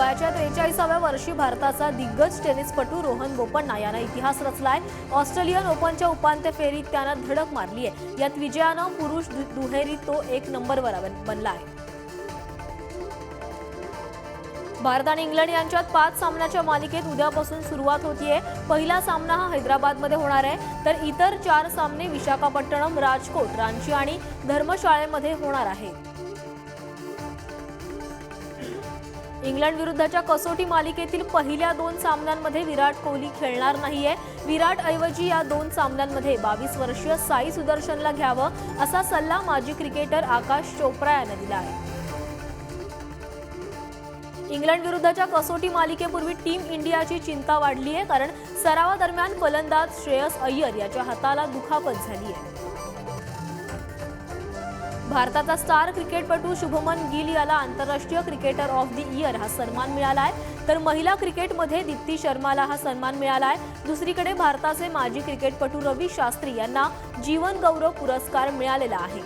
वयाच्या त्रेचाळीसाव्या वर्षी भारताचा दिग्गज टेनिसपटू रोहन बोपण्णा यानं इतिहास रचलाय. ऑस्ट्रेलियन ओपनच्या उपांत्य फेरीत त्यानं धडक मारली आहे. यात विजयानं पुरुष दु- दुहेरीत तो एक नंबरवर बनला आहे. भारत आणि इंग्लंड यांच्यात पाच सामन्याच्या मालिकेत उद्यापासून सुरुवात होतीये. पहिला सामना हा हैदराबादमध्ये होणार आहे. तर इतर चार सामने विशाखापट्टणम राजकोट रांची आणि धर्मशाळेमध्ये होणार आहेत. इंग्लंड विरुद्धच्या कसोटी मालिकेतील पहिल्या दोन सामन्यांमध्ये विराट कोहली खेळणार नाहीये. विराट ऐवजी या दोन सामन्यांमध्ये बावीस वर्षीय साई सुदर्शनला घ्यावं असा सल्ला माजी क्रिकेटर आकाश चोप्रा यानं दिला आहे. इंग्लंड विरुद्धच्या कसोटी मालिकेपूर्वी टीम इंडियाची चिंता वाढली आहे कारण सरावादरम्यान फलंदाज श्रेयस अय्यर याच्या हाताला दुखापत झाली आहे भारताचा स्टार क्रिकेटपटू शुभमन गिल याला आंतरराष्ट्रीय क्रिकेटर ऑफ द इयर हा सन्मान मिळाला आहे तर महिला क्रिकेटमध्ये दीप्ती शर्माला हा सन्मान मिळाला आहे दुसरीकडे भारताचे माजी क्रिकेटपटू रवी शास्त्री यांना जीवन गौरव पुरस्कार मिळालेला आहे.